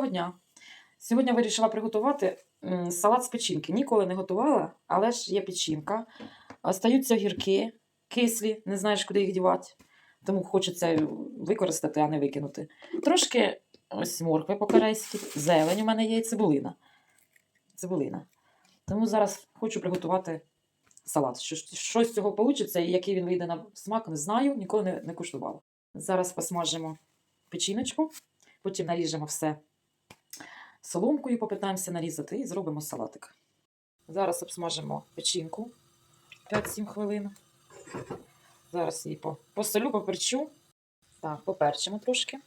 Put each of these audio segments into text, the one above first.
Доброго дня! Сьогодні вирішила приготувати салат з печінки. Ніколи не готувала, але ж є печінка. Остаються огірки, кислі, не знаєш, куди їх дівати. Тому хочеться використати, а не викинути. Трошки ось моркви по-корейськи, зелень у мене є і цибулина. Цибулина. Тому зараз хочу приготувати салат. Що, що з цього вийде і який він вийде на смак, не знаю, ніколи не, не куштувала. Зараз посмажимо печіночку, потім наріжемо все соломкою, попитаємося нарізати і зробимо салатик. Зараз обсмажимо печінку 5-7 хвилин. Зараз її посолю, поперчу. Так, поперчимо трошки.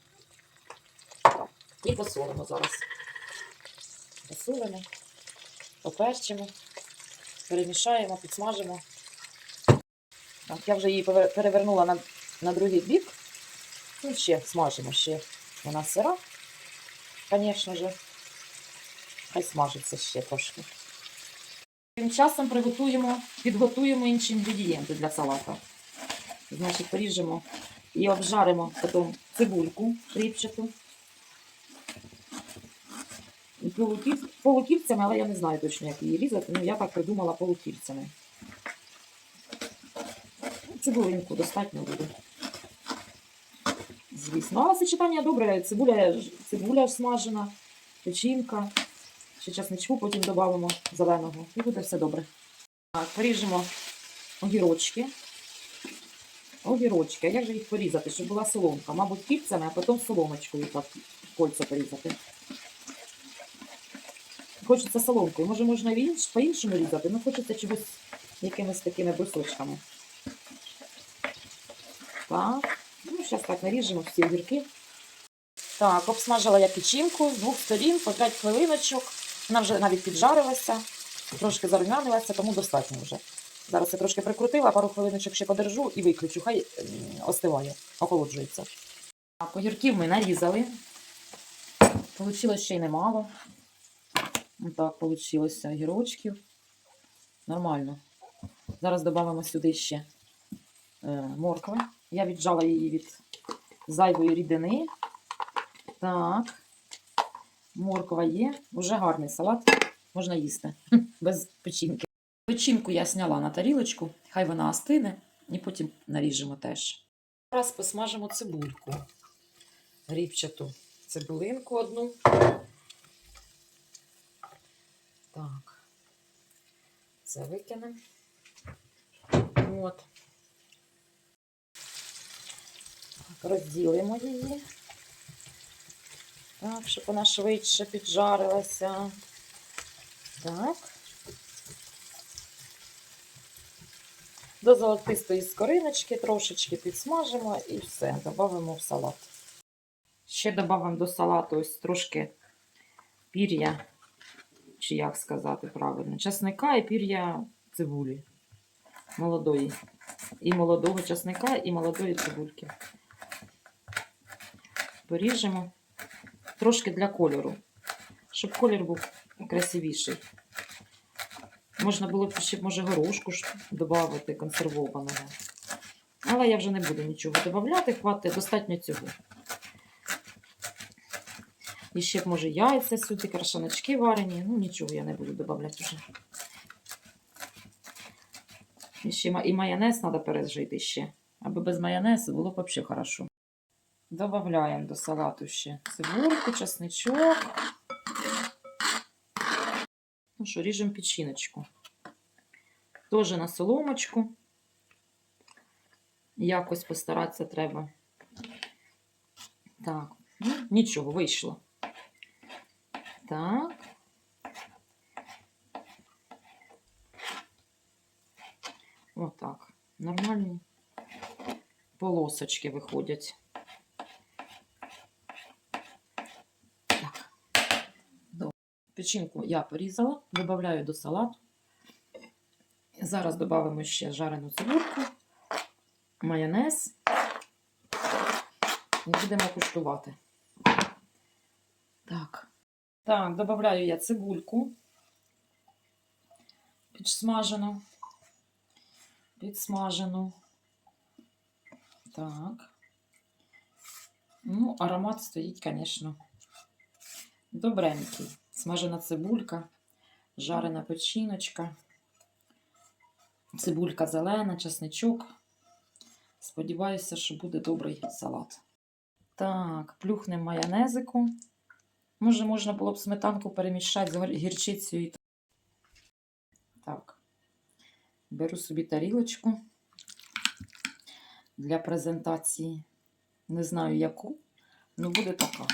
І посолимо зараз. Посолимо, поперчимо, перемішаємо, підсмажимо. Так, я вже її перевернула на, на другий бік. Ну, ще смажимо, ще вона сира, звісно ж. Хай смажиться ще трошки. Тим часом приготуємо, підготуємо інші інгредієнти для салату. Значить, поріжемо і обжаримо потім цибульку ріпчату. Полукіль- Полукільцями, але я не знаю точно, як її різати. Ну, я так придумала полукільцями. Цибулинку достатньо буде. Звісно. Але сочетання добре. Цибуля, цибуля смажена, печінка. Ще часничку потім додамо зеленого. І буде все добре. Так, поріжемо огірочки. Огірочки. А як же їх порізати, щоб була соломка? Мабуть, кільцями, а потім соломочкою так кольця порізати. Хочеться соломкою. Може, можна по-іншому різати, але хочеться чогось якимись такими брусочками. Так. Ну, зараз так наріжемо всі огірки. Так, обсмажила я печінку з двох сторін по 5 хвилиночок. Вона вже навіть піджарилася, трошки зарумянилася, тому достатньо вже. Зараз я трошки прикрутила, пару хвилиночок ще подержу і виключу. Хай остиває, охолоджується. Так, огірків ми нарізали. Получилось ще й немало. Так, вийшло огірочків. Нормально. Зараз додамо сюди ще е, моркви. Я віджала її від зайвої рідини. Так. Морква є. Уже гарний салат. Можна їсти. Без печінки. Печінку я зняла на тарілочку. Хай вона остине. І потім наріжемо теж. Зараз посмажимо цибульку. Ріпчату цибулинку одну. Так. Це викинемо. От. Розділимо її. Так, щоб вона швидше піджарилася. Так. До золотистої скориночки трошечки підсмажимо і все, додамо в салат. Ще додамо до салату ось трошки пір'я, чи як сказати правильно, часника і пір'я цибулі молодої. І молодого часника, і молодої цибульки. Поріжемо трошки для кольору, щоб колір був красивіший. Можна було б ще, може, горошку додати консервованого. Але я вже не буду нічого додавати, хватить достатньо цього. І ще, б, може, яйця сюди, крашаночки варені. Ну, нічого я не буду додавати вже. І ще і майонез треба пережити ще. Аби без майонезу було б взагалі хорошо. Добавляємо до салату ще цибульку, чесничок. Ну що, ріжемо печіночку. Теж на соломочку. Якось постаратися треба. Так, ну, нічого, вийшло. Так. Отак. Нормальні полосочки виходять. Так. Добре. Печінку я порізала, додаю до салату. Зараз додамо ще жарену цибульку, майонез і будемо куштувати. Так. Так, додаю я цибульку підсмажену. Підсмажену. Так. Ну, аромат стоїть, звісно, Добренький. Смажена цибулька, жарена печіночка, цибулька зелена, чесничок. Сподіваюся, що буде добрий салат. Так, плюхнем майонезику. Може, можна було б сметанку перемішати з гірчицею. Так. Беру собі тарілочку для презентації. Не знаю яку, але буде така.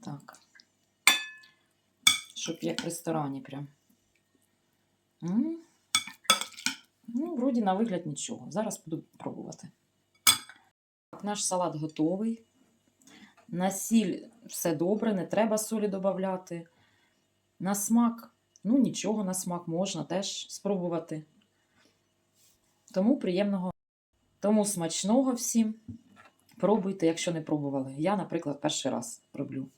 Так. Щоб як в ресторані прям. Ну, вроді на вигляд нічого. Зараз буду пробувати. Так, наш салат готовий. На сіль все добре, не треба солі додати. На смак, ну нічого, на смак можна теж спробувати. Тому приємного, тому смачного всім. Пробуйте, якщо не пробували. Я, наприклад, перший раз роблю.